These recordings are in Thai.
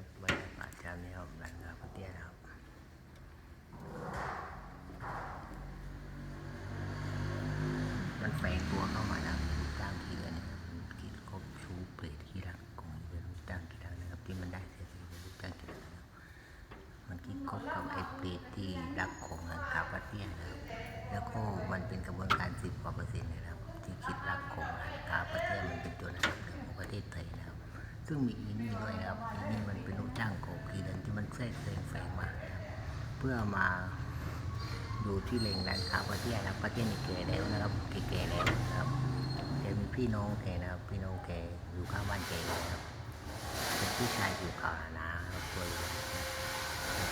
ครับบรรยากาศเช้านี้ครับหลังจากพักเทยานะครับมันแฝงตัวเข้ามาแล้วลูกจ้างที่เดือนนะครับคิดครบชูเปรตที่รักของเป็นลูกจ้างที่รักนะครับ ที่มันได้เสียทีเป็นลูกจ้างที่รักนะครับมันคิดครบกับไอ้เปรตที่รักของทางกาปาเตียงนะครับแล้วก็มันเป็นกระบวนการสิบกว่าเปอร์เซ็นต์นะครับ ที่คิดรักของทางกาปาเตียงมันเป็นตัวระดับของประเทศไทยนะครับ ซึ่งมีอีนี่ด้วยครับ รกแซงแฝงมาเพื่อมาดูที่เลงร้านค้าประเทศนะครับประเทศนี่เก่แล้วนะครับเก่ๆแล้วนะครับแกมีพี่น้องแกนะครับพี่น้องแกอยู่ข้างบ้านแกนะครับเป็นผู้ชายอยู่ขาวนาครับตัวใหญ่นะครับ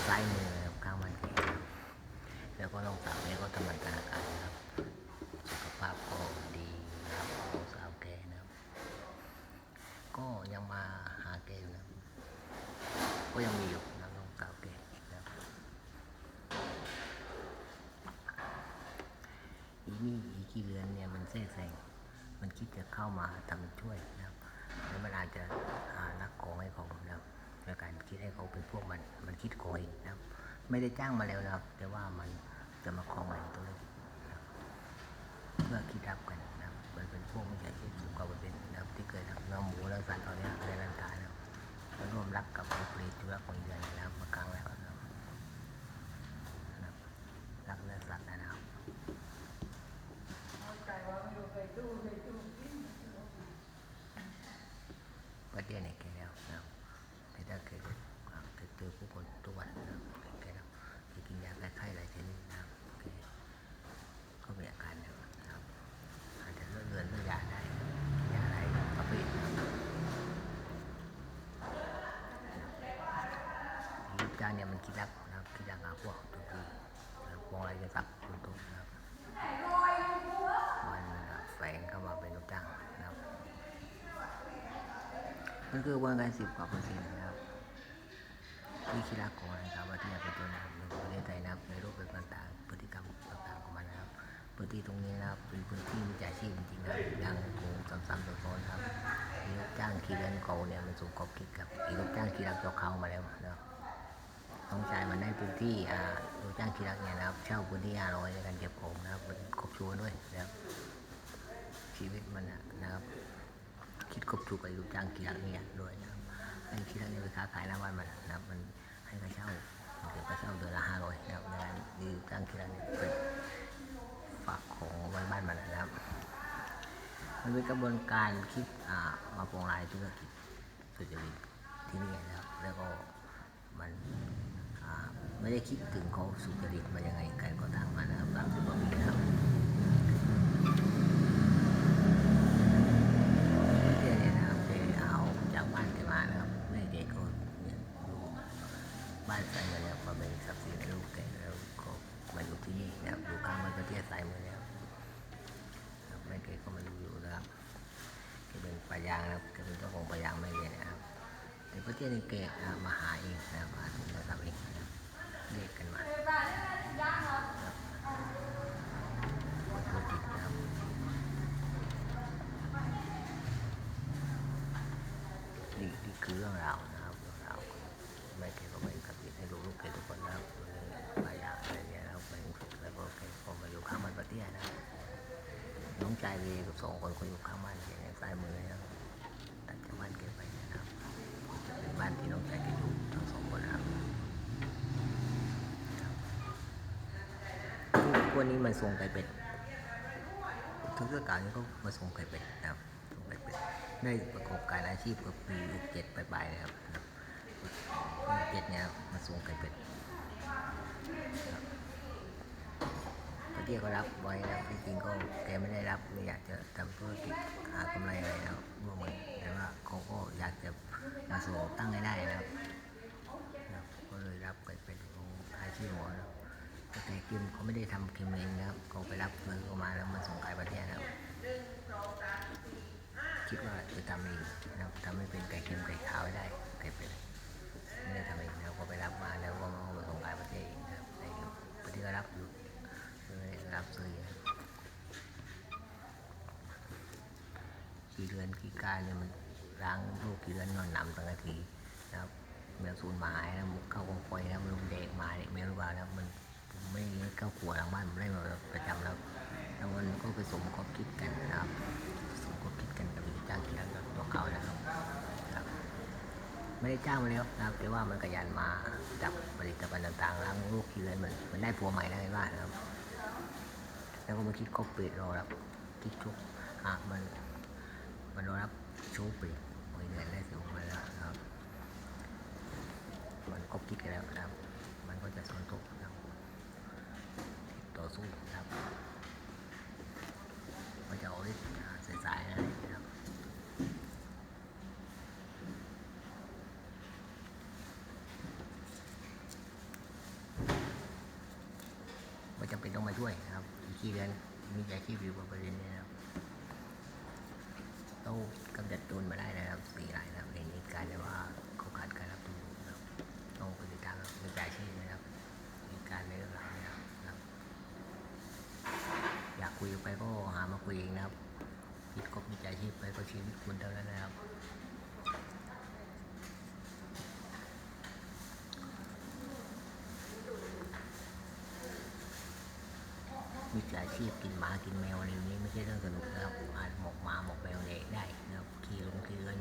ซ้ายมือนะครับข้างบ้านแกนะครับแล้วก็น้องสาวเนี่ยก็ทำงานธนาคารนะครับสุขภาพก็ดีนะครับน้องสาวแกนะครับ ก็ยังมาหาแกอยู่นะครับก็ยังมีอยู่นะน้องสาวแกนะครับอีนี่อีกี่เรือนเนี่ยมันแทรกแซงมันคิดจะเข้ามาทำช่วยนะครับแล้วมันอาจจะหารักของให้เขานะครับโดยการคิดให้ เขาเป็นพวกมัน มันคิดโกงเองนะครับ ไม่ได้จ้างมาแล้วนะครับ แต่ว่ามันจะมาคลองแหล่งตัวเลขเพื่อคิดรับกันนะครับมันเป็นพวกมิจฉาชีพสูงกว่าเป็นนะครับที่เคยทำน้ำหมูและสัตว์เหล่านี้ในร้านค้านะครับแล้วร่วมรักกับไอ้ปรีธุระของเดือนนะครับมากลางแล้วนะครับนะครับรักเนื้อสัตว์นะครับประเดี๋ยวนี้แกแล้วนะครับแต่ถ้าเคยเคยเจอผู้คนทุกวันนะครับแกแล้วแกกินยาแก้ไข้หลายชนิดนะครับแก ก็มีอาการนะครับ อาจจะเลื่อนเลือนเลื่อนยาได้ยาอะไรประเภทนะครับลูกจ้าง เนี่ยมันคิดรักนะครับคิดรักหาพวกทุกทีนะครับมองอะไรจะสับคุณตุ้นะครับมันแฝงเข้ามาเป็นลูกจ้างนะครับมันคือกระบวนการสิบกว่าเปอร์เซ็นต์นะครับที่คิดรักของนนะครับว่าที่อยากเป็นตัวนำในประเทศไทยนะครับในรูปแบบต่างๆพฤติกรรมต่างๆของมันนะครับพื้นที่ตรงนี้นะครับเป็นพื้นที่มิจฉาชีพจริงๆนะครับยังคงซ้ำๆซ้อนๆนะครับมีลูกจ้างขี่เรือนเกาเนี่ยมันสูงกอบคิดกับอีลูกจ้างขี่รักจ้าเขามาแล้ว น้องชายมันได้พื้นที่อ่าลูกจ้างขี่รักเนี่ยนะครับ เช่าพื้นที่ห้าร้อยในการเก็บของนะครับมันครบชัวด้วยนะครับ ชีวิตมันนะครับ คิดครบถูกกับลูกจ้างขี่รักเนี่ยด้วยนะครับไอ้ขี่รักเนี่ยไปค้าขายหน้าบ้านมันนะครับ มันให้ค่าเช่าเก็บค่าเช่าเดือนละห้าร้อยนะครับในการดีลูจ้างขี่รักเนี่ยเป็นฝากของไว้บ้านมันนะครับมันเป็นกระบวนการคิดอ่ามาปรงรายธุรกิจสุจริตที่นี่นะครับแล้วก็มัน ไม่ได้คิดถึงเขาสุจริตมายังไงการก็ทางมานะครับบามที่บอกมีนะครับเจ๊เนี่ยนะครับเจ๊เอาจากบ้านแกมานะครับแม่เจ๊ก็เนี่ยอยู่บ้านใส่มาแล้วมาเป็นทรัพย์สินให้ลูกแกแล้วก็มาอยู่ที่นี่นะครับอยู่ข้างมันก็เทียสายมือแล้วครับแม่เจ๊ก็มาดูอยู่นะครับแกเป็นปลายางนะครับแกเป็นเจ้าของปลายางแม่เจ๊นะครับแต่ประเทศนี้แกอ่ามาหาเองนะครับมาถึงจะทำเองนะครับเรียกกันมาครับธุรกิจนะครับ นี่นี่คือเรื่องราวนะครับเรื่องราวของแม่แกก็เป็นกับให้ลูกลูกแกทุกคนนะครับหลายอย่างอะไรเงี้ยนะครับเป็นแล้วก็แกก็มาอยู่ข้างบ้านปะเตี้ยนะครับน้องชายวีกับ สองคนก็อยู่ข้างบ้านแกเนี่ยซ้ายมือนะครับตัดจากบ้านแกไปนะครับจะเป็นบ้านที่น้องชายแกอยู่ทั้งสองคนครับทุกวันนี้มันส่งไก่เป็ดทุกเทศกาลนี้ก็มาส่งไก่เป็ดนะครับส่งไก่เป็ดได้ประกอบการอาชีพกับปีเจ็ดปลายๆนะครับปีเจ็ดเนี่ยมาส่งไก่เป็ดครับ ก็เที่ก็รับไว้นะครับที่จริงก็แกไม่ได้รับไม่อยากจะทำธุรกิจหากำไรอะไรนะครับร่วมกันแต่ว่าเขาก็อยากจะมาส่งตั้งให้ได้นะครับก็เลยรับไก่เป็ดขอาชีพหมอนะครับแต่กิมเขาไม่ได้ทำกิมเองนะครับเขาไปรับเงินเข้ามาแล้วมาส่งขายประเทศนะครับคิดว่าจะทำเองนะครับทำให้เป็นไก่เค็มไก่ขาวให้ได้ไก่เป็ดไม่ได้ทำเองนะครับก็ไปรับมาแล้วก็มาส่งขายประเทศเองนะครับในประเทศก็รับอยู่ เลยรับซื้อนะครับกี่เดือนกี่การเนี่ยมันล้างลูกกี่เดือนนอนหนำตั้งนาทีนะครับไม่สูญหมาแล้วมุกเข้ากองไฟแล้วลุมเด็กมาเด็กแมวรือเปล่าแล้วมันมไม่ได้เข้าครัวหลังบ้านผมไล่มาประจำแล้วแล้วมันก็ไปสมคบคิดกันนะครับสมคบคิดกันกับลูกจ้างที่ร้านตัวเขานะครับครับ ไม่ได้จ้างมาแล้วนะครับแต่ว่ามันกระยันมาจับผลิตภัณฑ์ต่างๆล้างลูกขี้เลือนมันมันได้ผัวใหม่แล้วในบ้านนะครับ แล้วก็มาคิดคบปิดรอรับคิดชุกอะมันมันรอรับชูปิดโอ้ยเดือนได้สิบมาแล้วนะครับ มันก็คิดกันแล้วนะครับ มันก็จะสนทบนะครับต่อสู้นะครับมันจะเอาฤทธิ์สายๆนะครับ ไม่จำเป็นต้องมาช่วย นะครับอีกทีเดือนมีอาชีพอยู่บนประเด็นนี้นะครับต้องกำจัดโจรมาได้นะครับสี่รายนะครับในนี้การเลยว่าเขาขาดการรับรู้นะครับต้องปฏิตามมีอาชีพนะครับมีการในเรื่องราวนะครับนะครับ อยากคุยไปก็หามาคุยเองนะครับคิดคบมีอาชีพไปก็ชีวิตคุณเท่านั้นนะครับ มิจฉาชีพกินหมากินแมวอะไรนี้ไม่ใช่เรื่องสนุกนะครับอาจหมกหมาหมกแมวเด็กได้นะครับขี่ลงขี่เรือน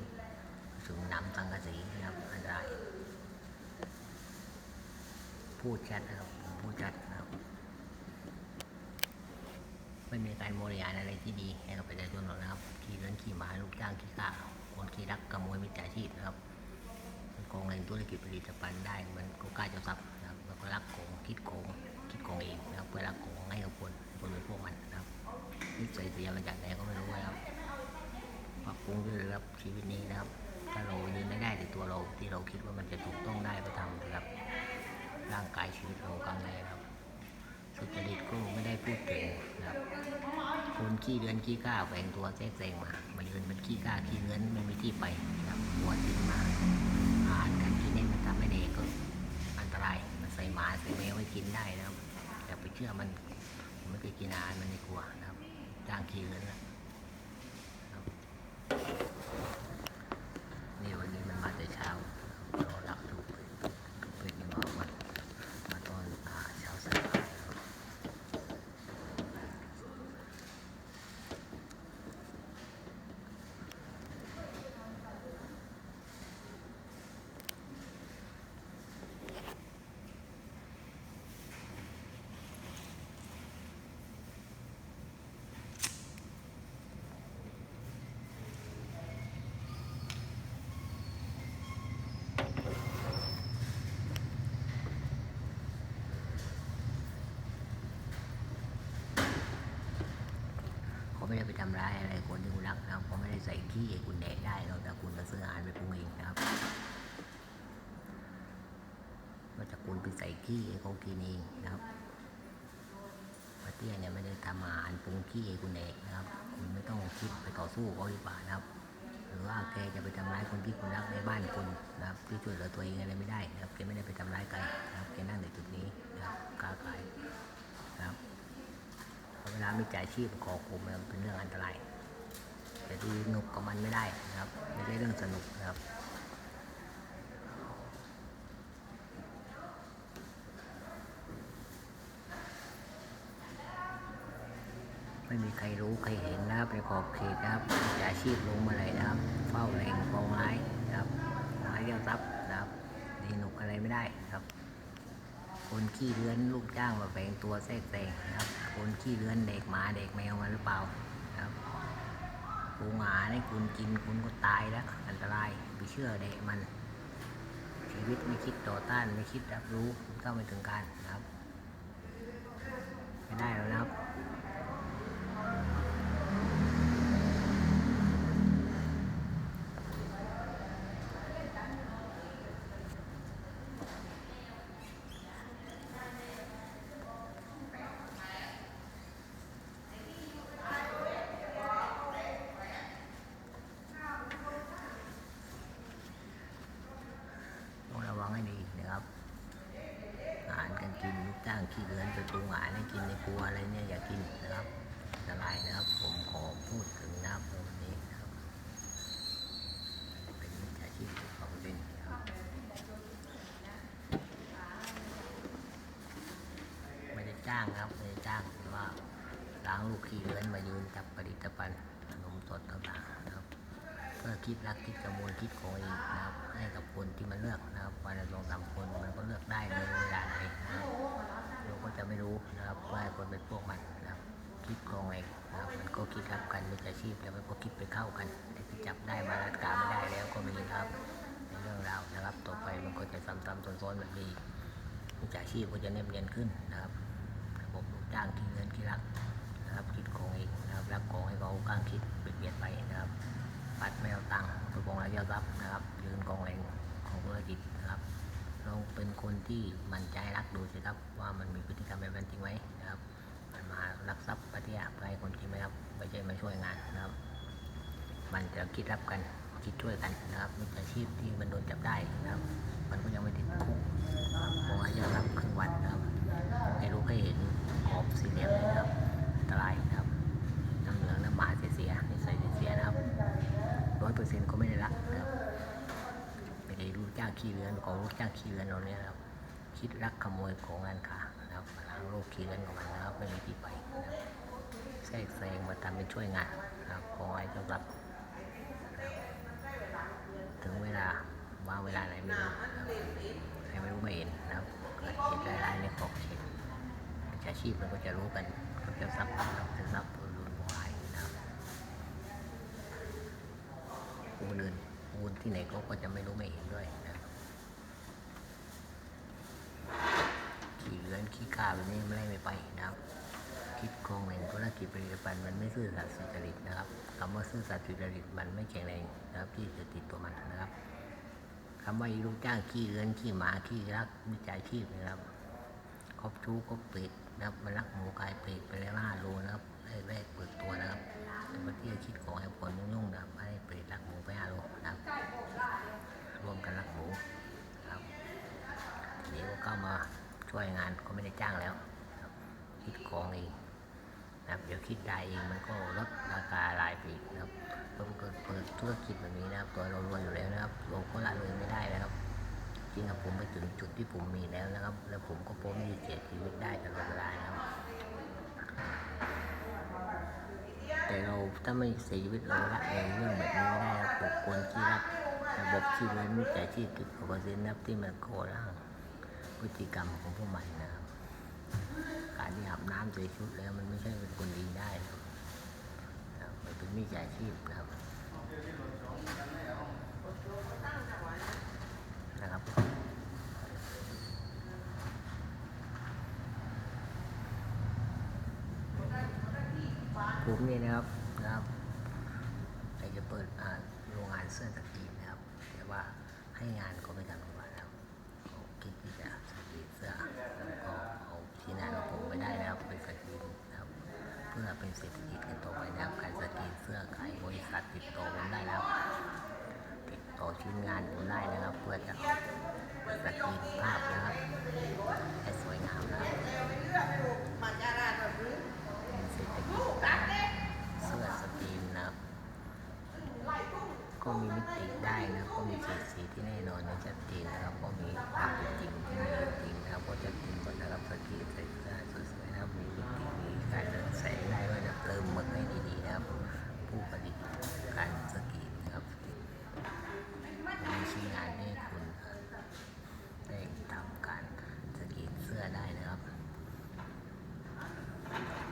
สูงน้ำสังกะสีนะครับอันตรายพูดชัดนะครับผมพูดชัดนะครับไม่มีการบริหารอะไรที่ดีให้กับประชาชนหรอกนะครับขี่เรือนขี่หมาลูกจ้างขี่ข้าคนขี่รักขโมยมิจฉาชีพนะครับมันโกงเงินธุรกิจผลิตภัณฑ์ได้มันก็กล้าจะทรัพย์นะครับแล้วก็รักโกงคิดโกงคิดโกงเองนะครับเพื่อรักโกงให้กับคน คนเป็นพวกมันนะครับนิสัยเสียมาจากไหนก็ไม่รู้นะครับปรับปรุงด้วยครับชีวิตนี้นะครับ ถ้าเรายืนไม่ได้ในตัวเราที่เราคิดว่ามันจะถูกต้องได้ก็ทำนะครับ ร่างกายชีวิตเรากำไรนะครับสุจริตก็ไม่ได้พูดถึงนะครับคนขี้เดือนขี้กล้าแฝงตัวแทรกแซงมามายืนเป็นขี้กล้าขี้เงินไม่มีที่ไปนะครับหัวทิ้งมาอาหารการกินเนี่ยมันทำให้เด็กก็อันตรายมันใส่หมาใส่แมวไว้กินได้นะครับอย่าไปเชื่อมัน ไม่เคยกินอาหารมันไม่กลัวนะครับจ้างคีเงินนะครับนี่วันนี้มันมาแต่เช้ารอรับถูกถูกเป็นยังไงมามาตอนอ่าเช้าสายนะครับ เขา ไม่ได้ไปทำร้ายอะไรคนที่คุณรักนะครับเขาไม่ได้ใส่ขี้ให้คุณแดกได้หรอกแต่คุณจะซื้ออาหารไปปรุงเองนะครับนอกจากคุณไปใส่ขี้ให้เขากินเองนะครับปาเตี้ยเนี่ยไม่ได้ทำอาหารปรุงขี้ให้คุณแดกนะครับ คุณไม่ต้องคิดไปต่อสู้เขาดีกว่านะครับ หรือว่าแกจะไปทำร้ายคนที่คุณรักในบ้านคุณนะครับที่ช่วยเหลือตัวเองอะไรไม่ได้นะครับแกไม่ได้ไปทำร้ายใครนะครับแกนั่งในจุดนี้นะครับค้าขายนะครับเวลามีจ่ายชีพขอคุมมันเป็นเรื่องอันตรายแต่ดูหนุกกับมันไม่ได้นะครับไม่ใช่เรื่องสนุกนะครับไม่มีใครรู้ใครเห็นนะครับในขอบเขตนะครับมิจฉาชีพลงมาเลยนะครับ เฝ้าแหล่งกองร้ายนะครับร้ายเรียกทรัพย์นะครับดีหนุกอะไรไม่ได้ครับ คนขี้เลื้อนลูกจ้างมาแฝงตัวแทรกแซงนะครับ คนขี้เลื้อนเด็กหมาเด็กแมวมาหรือเปล่าครับปูหมาให้คุณกินคุณก็ตายแล้วอันตรายไปเชื่อเด็กมัน ชีวิตไม่คิดต่อต้านไม่คิดรับรู้มันเข้าไม่ถึงการนะครับไม่ได้แล้วนะครับ คิดรักคิดกระมวลคิดของเองนะครับให้กับคนที่มันเลือกนะครับวันละสองสามคนมันก็เลือกได้เลยเวลาไหนนะครับเราก็จะไม่รู้นะครับว่าคนเป็นพวกมันนะครับคิดของเองนะครับมันก็คิดรับกันมิจฉาชีพแล้วมันก็คิดไปเข้ากันแต่ที่จับได้มารัดกาไม่ได้แล้วก็มีนะครับในเรื่องราวนะครับต่อไปมันก็จะซ้ำๆซ้อนๆแบบนี้มิจฉาชีพก็จะเนียบเนียนขึ้นนะครับระบบลูกจ้างที่เงินที่รักนะครับคิดของเองนะครับรักของให้เขาก้างคิดเบียดเบียนไป ยยอดรับนะครับยืนกองแรงของธุรกิจนะครับ เราเป็นคนที่มั่นใจรักดูสิครับว่ามันมีพฤติกรรมแบบนั้นจริงไหมนะครับ มันมาลักทรัพย์ปฏิยาไปคนจริงไหมครับไม่ใช่มาช่วยงานนะครับ มันจะคิดรับกันคิดช่วยกันนะครับมิจฉาชีพที่มันโดนจับได้นะครับ มันก็ยังไม่ติดคุกนะครับกองรายยอดรับครึ่งวันนะครับให้รู้ให้เห็นขอบสี่เหลี่ยมนะครับ ขี้เรือนของลูกจ้างขี้เรือนเราเนี่ยครับคิดรักขโมยของงานขานะครับล้างโลกขี้เรือนของมันนะครับไม่มีที่ไปนะครับแทรกแซงมาทำเป็นช่วยงานนะครับของไอ้เจ้ารับรับถึงเวลาว่าเวลาไหนไม่รู้ใครไม่รู้ไม่เห็นนะครับเกิดเหตุร้ายๆในขอบเขตมิจฉาชีพมันก็จะรู้กันก็จะทรัพย์นะครับเป็นทรัพย์รุนวายนะครับปูนอื่นปูนที่ไหนเขาก็จะไม่รู้ไม่เห็นด้วยนะครับขี่ เลือนขี้กาแบบนี้ไม่ได้ไม่ไปนะครับคิดโครงแห่งธุรกิจผลิตภัณฑ์มันไม่ซื่อสัตย์สุจริตนะครับคำว่าซื่อสัตย์สุจริตมันไม่แข็งแรงนะครับ ที่จะติดตัวมันนะครับคำว่าลูกจ้างขี้เลือนขี้หมาขี้รักมิจฉาชีพนะครับครบชู้ครบเปรตนะครับมันรักหมูกลายเปรตไปแล้วห้าโลนะครับแรกๆเปิดตัวนะครับแต่ว่าที่จะคิดของให้คนยุ่งๆนะครับให้เปรตรักหมูไปห้าโลนะครับร่วมกันรักหมูนะครับทีนี้ก็เข้ามา ช่วยงานก็ไม่ได้จ้างแล้วคิดของเองนะครับเดี๋ยวคิดได้เองมันก็ลดราคารายปีกนะครับเราเกิดเปิดธุรกิจแบบนี้นะครับตัวเรารวยอยู่แล้วนะครับเราก็ละเลยไม่ได้นะครับจริงๆผมไปถึงจุดที่ผมมีแล้วนะครับ แล้วผมก็พ้นที่เสียชีวิตได้ตลอดเวลานะครับแต่เราถ้าไม่เสียชีวิตเราละเลยเรื่องแบบนี้ไม่ได้ครับคคลที่รับระบบที่เล่นมิจฉาชีพติดกว่าเปอร์เซ็นต์นะครับที่มันโก่อร่าง พฤติกรรมของพวกมันนะครับ การที่อาบน้ำใส่ชุดแล้วมันไม่ใช่เป็นคนดีได้นะครับมันเป็นมิจฉาชีพนะครับ ผมนี่นะครับนะครับอยากจะเปิดอ่าโรงงานเสื้อสกรีนนะครับ แต่ว่าให้งานก็ไม่ทำทุกวันนะครับก็คิดที่จะสกรีนเสื้อแล้วก็เอาที่งานของผมไม่ได้นะครับเป็นสกรีนนะครับ เพื่อเป็นเศรษฐกิจกันต่อไปนะครับการสกรีนเสื้อขายบริษัทติดต่อผมได้นะครับ ติดต่อชิ้นงานผมได้นะครับ เพื่อจะเอาสกีภาพนะครับให้สวยงามนะครับเสื้อสกรีนนะครับ ก็มีมิติได้นะก็มีสีสีที่แน่นอนนะชัดเจนนะครับก็มีภาพจริงที่มีจริงนะครับก็จะจริงหมดนะครับสกรีนใส่เสื้อสวยๆนะครับมีมิติมีการเดินแสงได้ว่าจะเติมหมึกให้ดีๆนะครับ ผู้ผลิตการสกรีนนะครับมีชิ้นงานให้คุณได้ทำการสกรีนเสื้อได้นะครับ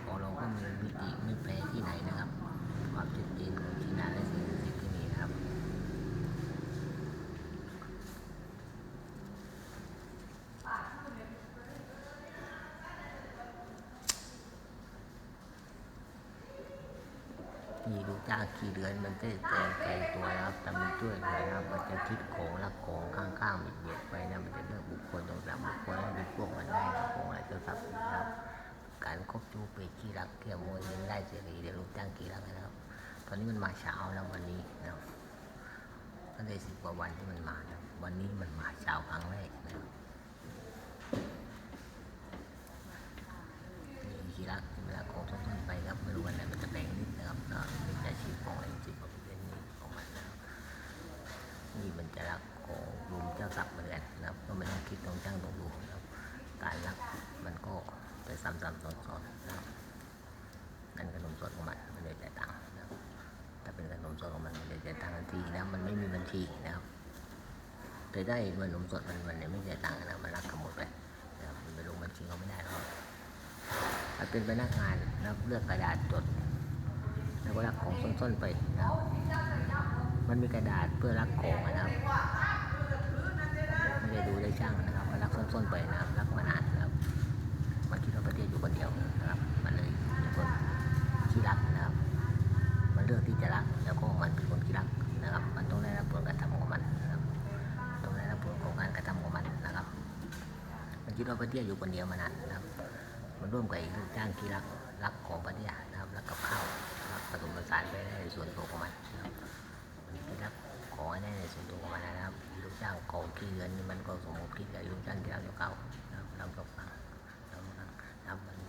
ของเราก็มีมิติไม่แพ้ที่ไหนนะครับ ความชัดเจนของที่หน้าและสิ่งศักดิ์สิทธิ์ที่นี่นะครับ มีลูจ้าขี่เรือนมันจะแจงแจตัวนะครับทำเป็นช่วยเลยนะครับมันจะคิดของละของข้างๆเบียดไปนะมันจะเลือกบุคคลตรงสามบุคคลให้เป็นพวกมันได้นะพวกอะไรจะทรัพย์สินครับการคบจูเปขี้รักเกี่ยวมวยยิงได้เสรีเดี๋ยวลูกจ้างขี้รักนะครับ ตอนนี้มันมาเช้าแล้ววันนี้นะครับก็ได้สิบกว่าวันที่มันมานะวันนี้มันมาเช้าครั้งแรกนะครับนี่ขี้รักเวลาของต้นๆไปครับไม่รู้วันไหนมันจะแบ่งนิดนะครับก็มีแต่ชีพของอะไรจริงๆก็เป็นนี้ของมันนะครับนี่มันจะรักของรุมเจ้าทรัพย์เหมือนกันนะครับ ก็ไม่ต้องคิดต้องจ้างต้องดูนะครับ การรักมันก็ ไป ซ้ำๆซ้อนๆนะครับนั่นขนมสดของมันไม่ได้จ่ายตังค์นะครับถ้าเป็นขนมสดของมันไม่ได้จ่ายตังค์ทันทีนะมันไม่มีบัญชีนะครับแต่ได้เงินขนมสดมันมันเนี่ยไม่จ่ายตังค์นะมันรักขโมยไปนะครับมันไปลงบัญชีเขาไม่ได้หรอกถ้าเป็นพนักงานนะเลือกกระดาษจดแล้วก็รักของส้นๆไปนะครับมันมีกระดาษเพื่อรักของนะครับไม่ได้ดูได้ช่างนะครับมันรักส้นๆไปนะครับ ทศอยู่คนเดียวนะครับ มันเลยเป็นคนขี้รักนะครับ มันเลือกที่จะรัก แล้วก็มันเป็นคนขี้รักนะครับ มันต้องได้รับผลกระทำของมันนะครับ ต้องได้รับผลของการกระทำของมันนะครับ มันคิดว่าประเทศอยู่คนเดียวมานานนะครับ มันร่วมกับอีกลูกจ้างขี้รักรักของประเทศนะครับรักกับข้าวรักผสมผสานไปได้ในส่วนตัวของมันนะครับมันขี้รักของให้ได้ในส่วนตัวของมันนะครับลูกจ้างของขี้เรือนนี่มันก็สมมติคิดกับลูกจ้างที่รักเก่าๆนะครับเราก็ฟังเราก็ฟัง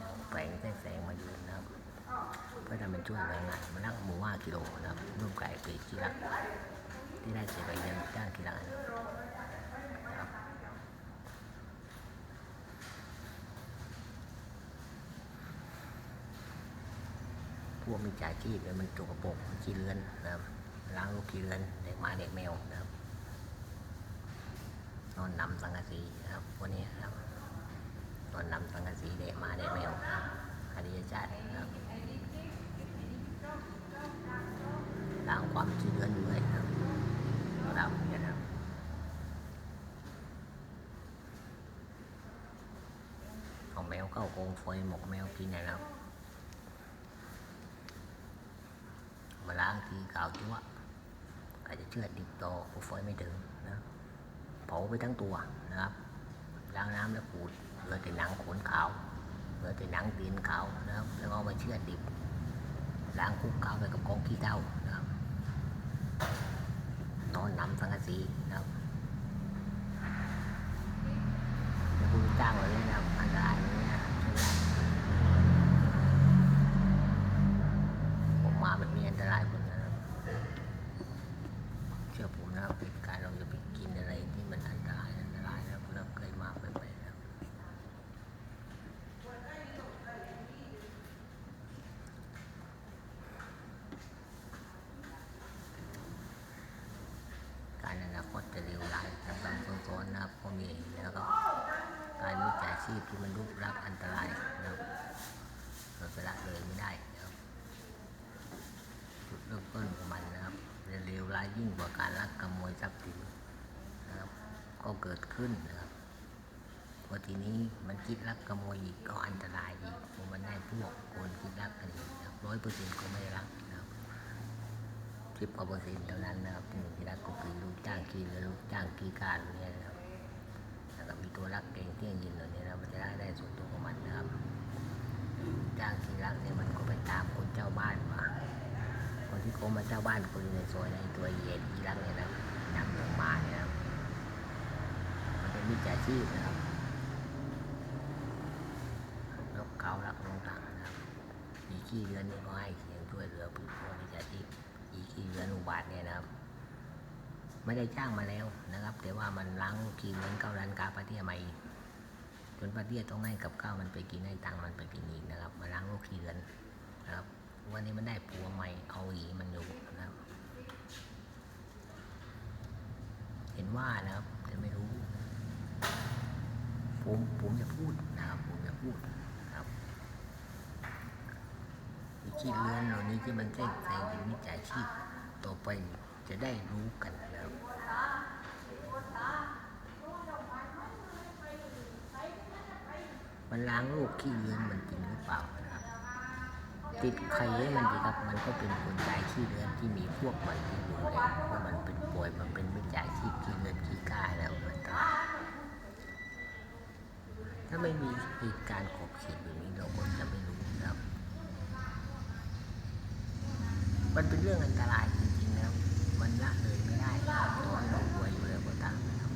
นะครับมันแฝงแสงมาอยู่นะครับ เพื่อทำเป็นช่วยแรงงานมันรักหมูห้ากิโลนะครับร่วมไก่ปีกขี้รักที่ได้เสียไปยังจ้างขี้รักนะครับพวกมีจ่ายชีพเนี่ยมันจกกระปกขี้เลือนนะครับล้างลูกขี้เลือนเด็กหมาเด็กแมวนะครับนอนนำสังกะสีนะครับวันนี้นะครับ อนนำสังกะสีเด็กหมาเด็กแมวครับคดีชาตินะครับล้างความขี้เลือนอยู่เลยครับเราเนี่ยนะครับเอาแมวเข้ากรงไฟหมกแมวกินนะครับ มาล้างทีกาวจั่วอาจจะเชื่อดิบโตผู้ไฟไม่ถึงนะเผาไปทั้งตัวนะครับ ล้างน้ำแล้วขูดเหลือแต่หนังขนขาวเหลือแต่หนังตีนขาวนะครับแล้วก็เอามาเชือดดิบล้างคุกขาวไปกับกองขี้เถ้านะครับนอนนำสังกะสีนะครับแล้วคุณจ้างเลยนะครับอันตรายเลยนะใช่ไหมผมมาแบบนี้อันตรายคนนะครับ เชื่อผมนะครับเป็นการเราจะไปกินอะไรที่มันอันตรายอันตรายนะครับเราเคยมาไปไปนะครับ การอนาคตจะเลวร้ายทางสังคมซ้อนนะครับก็มีแล้วก็การวิจัยชีพที่มันรุกรักอันตรายนะครับเราจะละเลยไม่ได้นะครับจุดเริ่มต้นของมันนะครับจะเลวร้ายยิ่งกว่าการลักขโมยทรัพย์สินนะครับ ก็เกิดขึ้นนะครับพอทีนี้มันคิดลักขโมยอีกก็อันตรายอีกมันได้พวกคนคิดลักกันอีกร้อยเปอร์เซ็นต์ก็ไม่ได้รักนะครับสิบกว่าเปอร์เซ็นต์เท่านั้นนะครับที่ที่รักก็คือลูกจ้างขี้และลูกจ้างขี้การเนี่ยนะครับแล้วก็มีตัวรักเก่งเที่ยงยินเหล่านี้นะมันจะได้ได้ส่วนตัวของมันนะครับจ้างขี้รักเนี่ยมันก็ไปตามคนเจ้าบ้านมา คนที่เขามาเจ้าบ้านคนในซอยในตัวเยียดขี้รักเนี่ยนะนำลงมาเนี่ยนะมันเป็นมิจฉาชีพนะครับลกเขารักลงต่างนะครับมีขี้เรือนนี่ก็ให้เสียงช่วยเหลือผู้คนมิจฉาชีพอีกขี้เรือนอุบาทเนี่ยนะครับไม่ได้จ้างมาแล้วนะครับ แต่ว่ามันล้างขี้เรือนเข้าร้านกาปาเทียมาอีกจนปาเทียต้องให้กับข้าวมันไปกินให้ตังมันไปกิน วันนี้มันได้ผัวใหม่เอาอีมันอยู่นะครับ เห็นว่านะครับแต่ไม่รู้ ผมผมจะพูดนะครับ ผมจะพูดนะครับวิธีเรือนเหล่านี้ที่มันแจ้งแสงถึงมิจฉาชีพต่อไปจะได้รู้กันนะครับมันล้างโรคขี้เรือนมันจริงหรือเปล่า ติดใครให้มันดีครับ มันก็เป็นคนจ่ายขี้เรือนที่มีพวกมันที่ดูแลเพราะมันเป็นป่วยมันเป็นไม่จ่าชีพขี้เรือนขี้กล้าแล้วมันตายถ้าไม่มีเหตุการณ์ขอบเขตแบบนี้เราก็จะไม่รู้ครับ มันเป็นเรื่องอันตรายจริงๆนะมันละเลยไม่ได้นะครับต่อให้เรารวยอยู่แล้วก็ตามนะครับ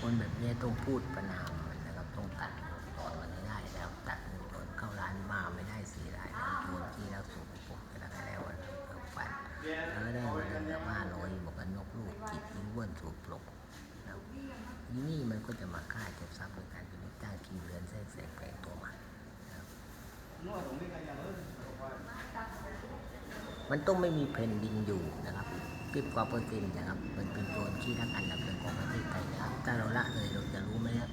คนแบบนี้ต้องพูดประนามมันนะครับ ต้องตัดตอนมันให้ได้แล้วตัด เหลือห้าร้อยหมวกกันน็อกลูกจิตยิ้มอ้วนถูกปลกนะครับทีนี่มันก็จะมาฆ่าเจ็บซ้ำโดยการเป็นลูกจ้างขี่เรือนแทรกแซงแฝงตัวมานะครับ มันต้องไม่มีแผ่นดินอยู่นะครับสิบกว่าเปอร์เซ็นต์นะครับ มันเป็นตัวที่รักอันดับหนึ่งของประเทศไทยนะครับ ถ้าเราละเลยเราจะรู้ไหมครับ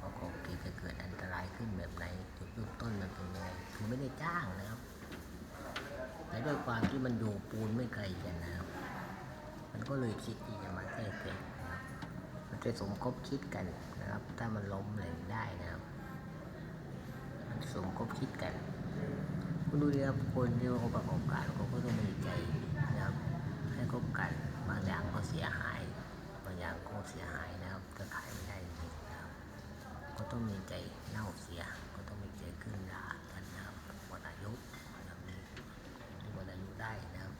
ว่าของกีจะเกิดอันตรายขึ้นแบบไหนจุดเริ่มต้นมันเป็นยังไงคือไม่ได้จ้างนะครับ แต่ด้วยความที่มันอยู่ปูนไม่ไกลกันนะครับ มันก็เลยคิดที่จะมาแก้เกนะครับ มันจะสมคบคิดกันนะครับ ถ้ามันล้มแหล่งได้นะครับ มันสมคบคิดกัน คุณดูดิครับคนที่เขาประกอบการเขาก็ต้องมีใจนะครับให้คบกันบางอย่างก็เสียหายบางอย่างก็เสียหายนะครับถ้าขายไม่ได้จริงนะครับ ก็ต้องมีใจเน่าเสีย ก็ต้องมีใจขึ้นรากันนะครับหมดอายุนะครับนี่หมดอายุได้นะครับ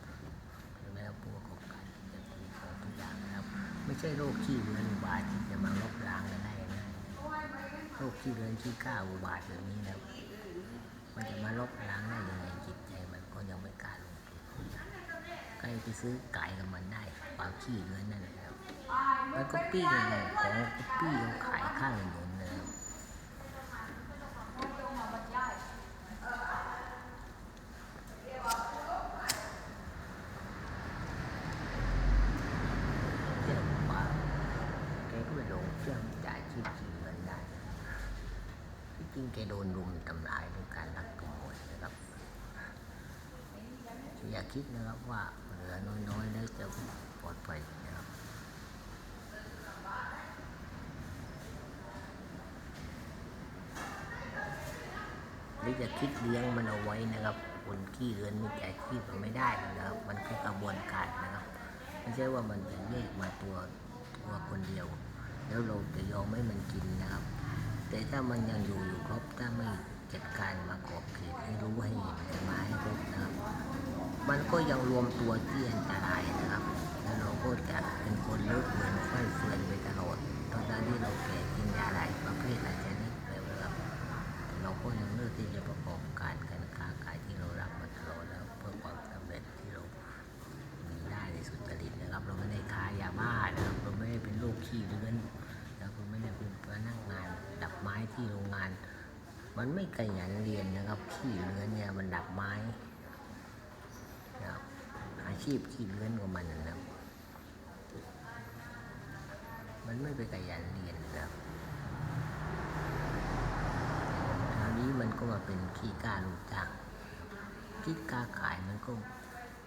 เห็นไหมครับผู้ประกอบการจะมีของทุกอย่างนะครับ ไม่ใช่โรคขี้เรือนอุบาทที่จะมาลบล้างกันได้ง่ายโรคขี้เรือนขี้ก้าอุบาทแบบนี้นะครับ มาลบล้างได้ยังไงจิตใจมันก็ยังไม่กล้าลงทุนใครไปซื้อไก่กับมันได้ความขี้เงินนั่นแหละครับแล้วก็ปี้กันของก็ปี้เขาขายข้างถนนนะครับ เชื่อผมว่าแกก็ไปหลงเชื่อจ่ายชีพขี่เงินได้ที่จริงแกโดนรุมทำลายด้วยการลักขโมยนะครับ อย่า คิดนะครับว่าเหลือน้อยๆแล้วจะปลอดภัยนะครับหรือจะคิดเลี้ยงมันเอาไว้นะครับคนขี้เรือนมีแต่ขี้มันไม่ได้นะครับ มันคือกระบวนการนะครับไม่ใช่ว่ามันจะแยกมาตัวตัวคนเดียว แล้วเราจะยอมให้มันกินนะครับ แต่ถ้ามันยังอยู่อยู่ครบถ้าไม่จัดการมาขอบเขตให้รู้ให้เห็นมาให้ครบนะครับ มันก็ยังรวมตัวที่อันตรายนะครับ แล้วเราก็จะเป็นคนเลิกเงินไฟเฟือนไปตลอดตอนที่เราแก่กินยาหลายประเภทหลายชนิดเลยนะครับเราก็ยังเลือกที่จะประกอบการการค้าขายที่เรารักมาตลอดแล้วเพื่อความสำเร็จที่เรามีได้ในสุจริตนะครับ เราไม่ได้ค้ายาบ้านะครับเราไม่ได้เป็นโรคขี้เลื้อนนะครับเราไม่ได้เป็นพนักงานดับไม้ที่โรงงาน มันไม่ขยันเรียนนะครับขี้เลื้อนเนี่ยมันดับไม้ ชีพขี้เลื้อนของมันนะครับ มันไม่ไปขยันเรียนนะครับคราวนี้มันก็มาเป็นขี้กล้าลูกจ้างขี้กล้าขายมันก็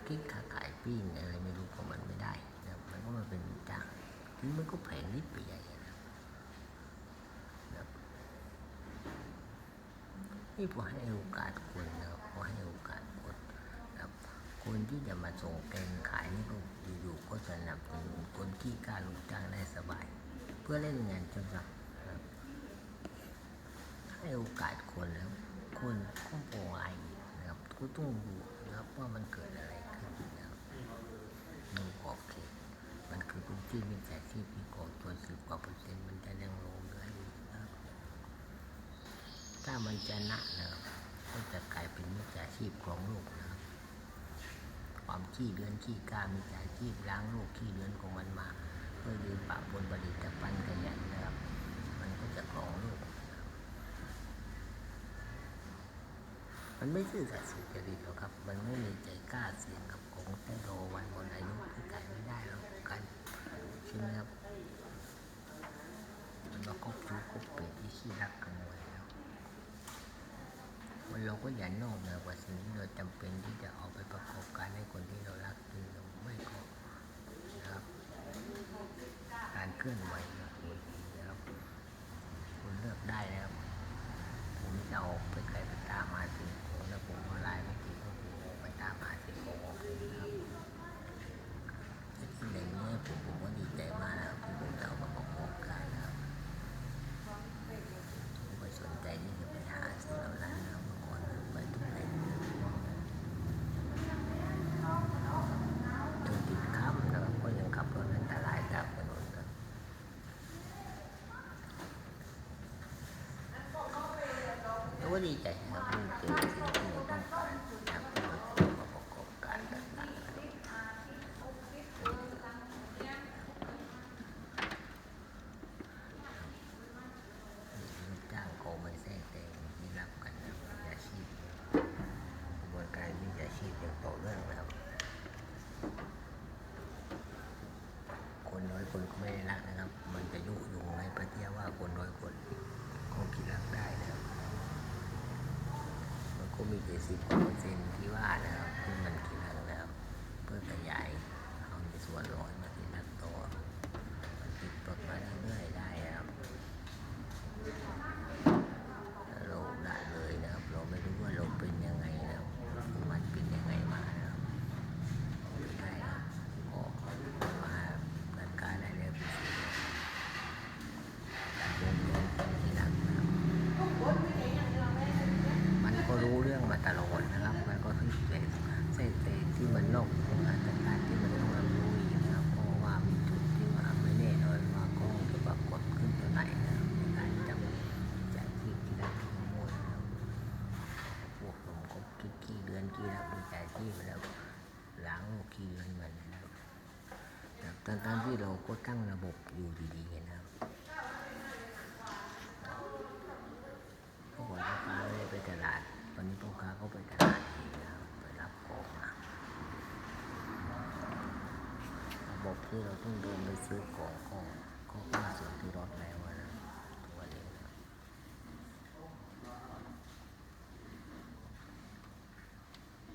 คิดขาขายปิ้งอะไรไม่รู้ของมันไม่ได้นะครับมันก็มาเป็นจ้างทีมันก็แผงนิดไปใหญ่นี่พอให้โอกาสคนนะพอให้โอกาสค คนที่จะมาส่งแกงขายนี่ก็อยู่ๆก็สนับสนุนคนที่กล้าลูกจ้างได้สบาย เพื่อเล่นงานจำกัดนะครับให้โอกาสคนแล้วคนก็ปล่อนะครับก็ต้องดูนะครับว่ามันเกิดอะไรขึ้นนะครับดูขอบเขตมันคือพื้นที่มิจฉาชีพที่ก่อตัวสิบกว่าเปอร์เซ็นต์มันจะยังลงเหลืออยู่นะครับถ้ามันชนะนะครับก็จะกลายเป็นมิจฉาชีพของโลก ความขี้เดือนขี้กล้ามิจฉาชีพล้างโลกขี้เดือนของมันมาเพื่อยืนปะปนผลิตภัณฑ์ขยันนะครับ มันก็จะครองโลกมันไม่ซื่อสัตย์สุจริตหรอกครับ มันไม่มีใจกล้าเสี่ยงกับของแต่โรวันหมดอายุที่ขายไม่ได้หรอกกันใช่ไหมครับมันมาคบชู้คบเปรตที่ขี้รักขโมยแล้วมัน เราก็อย่านอกเหนือกว่าสิ่งที่เราจำเป็นที่จะเอาไปประกอบการให้คนที่เรารักกินเราไม่ขอนะครับ การเคลื่อนไหวของคุณนะครับคุณเลือกได้นะครับ ผมจะเอาไปไกลไปตามหาสิ่งของแล้วผมก็ไล่ไม่กี่ก็ผมไปตามหาสิ่งของของผมนะครับที่จริงอย่างนี้ผมผมก็ดีใจมากนะครับที่ผมจะเอามาประกอบการนะครับผมไม่สนใจที่จะไปหาสิ่งเหล่านั้นนะครับเมื่อก่อนไปทุกแห่งจนติดค่ำนะครับก็ยังขับรถอันตรายตามถนนนะครับ เราก็ดีใจนะครับที่เจอสิ่งที่เราต้องการนะครับที่เราจะมาประกอบการต่างๆนะครับ จ็ดสิบเปอร์เซ็นต์ที่ว่านะครับที่มันกินแล้วแล้ว เพื่อขยายเอาในส่วนร้อยมาที่นักตัวมันติดตดมาเรื่อยๆได้นะครับแล้วเราละเลยนะครับ เราไม่รู้ว่าเราเป็นยังไงนะครับมันเป็นยังไงมานะครับได้ครับหมอเขามาจัดการได้เลยพี่วงเงินเป็นที่หลังนะครับ มันก็รู้เรื่องมาตลอดนะครับ มันก็คือเศษเศษเศษที่มันนอกอาจารย์ที่มันต้องรับรู้อีกนะครับ เพราะว่ามีจุดที่ว่าไม่แน่นอนว่ากล้องจะปรากฏขึ้นตัวไหนนะครับในการจำจากที่ที่ได้ข้อมูลนะครับพวกผมก็กี่กี่เดือนกี่แล้วมีจ่ายที่ไปแล้วล้างกี่เดือนเหมือนนะครับแต่ตอน ที่เราก็ตั้งระบบอยู่ดีๆนะครับพ่อค้าไม่ได้ไปตลาด ตอนนี้พ่อค้าก็ไปตลาดเองนะครับไปรับของมาระบบที่เราต้องเดินไปซื้อของก็ก็มาส่วนที่รถแล้วนะตัวเล็กนะ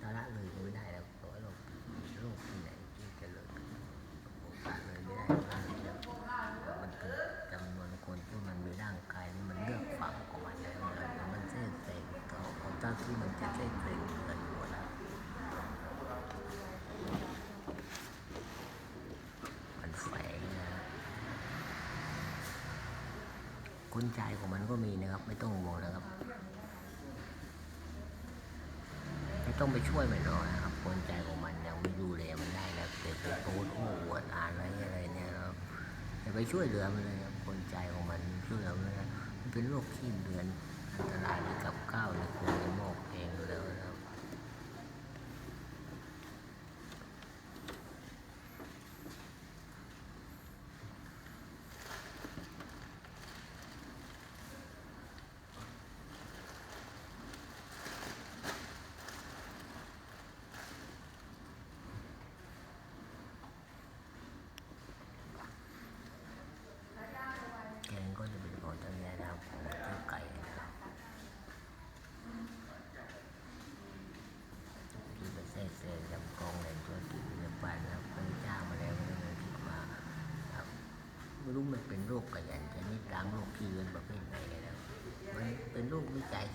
ตลาดเลยก็ไม่ได้แล้วเพราะว่าเรามีโรคที่ไหนที่จะเลยโอกาสเลยไมันคือจำนวนคนที่มันมีร่างกายนี่มันเลือกฝั่งของมันแล้วมันเส้นเซ็งต่อของเจ้าที่มันจะเส้นเซ็งกันอยู่แล้วมันแฝงนะคนใจของมันก็มีนะครับ ไม่ต้องห่วงนะครับไม่ต้องไปช่วยมันหรอกนะครับกลใจของมันยังไม่ดูแลมันได้แล้วแต่ไปโพสต์โอ้อวดอ่านอะไรอะไรเนี่ยเราอย่า ไปช่วยเหลือมันเลยครับกลใจของมันช่วยเหลือมันนะมันเป็นโรคขี้เลือนอันตรายเลยกับข้าวในครัวในหม้อเองอยู่แล้วนะครับ แกงก็จะเป็นของตั้งแย่นะครับของเจ้าไก่นะครับที่ไปเซ่เซ่จำกองในตัวกินในบ้านนะครับไปจ้างมาแล้วไม่ได้เงินคิดมาครับไม่ รู้มันเป็นโรคกระยันชนิดล้างลูกที่เป็นประเภทไหนแล้วมันเป็นลูกวิจัย